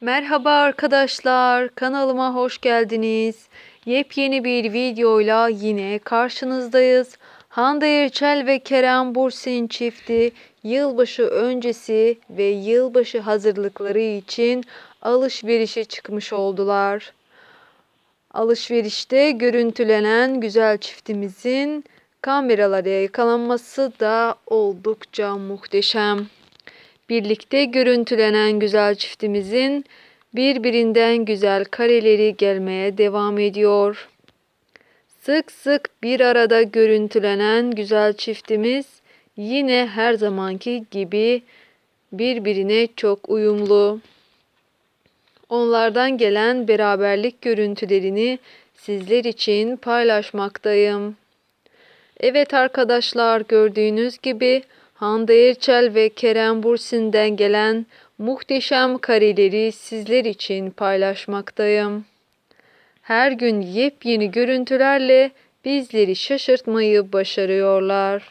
Merhaba arkadaşlar, kanalıma hoş geldiniz. Yepyeni bir videoyla yine karşınızdayız. Hande Erçel ve Kerem Bürsin çifti yılbaşı öncesi ve yılbaşı hazırlıkları için alışverişe çıkmış oldular. Alışverişte görüntülenen güzel çiftimizin kameralara yakalanması da oldukça muhteşem. Birlikte görüntülenen güzel çiftimizin birbirinden güzel kareleri gelmeye devam ediyor. Sık sık bir arada görüntülenen güzel çiftimiz yine her zamanki gibi birbirine çok uyumlu. Onlardan gelen beraberlik görüntülerini sizler için paylaşmaktayım. Evet arkadaşlar gördüğünüz gibi Hande Erçel ve Kerem Bürsin'den gelen muhteşem kareleri sizler için paylaşmaktayım. Her gün yepyeni görüntülerle bizleri şaşırtmayı başarıyorlar.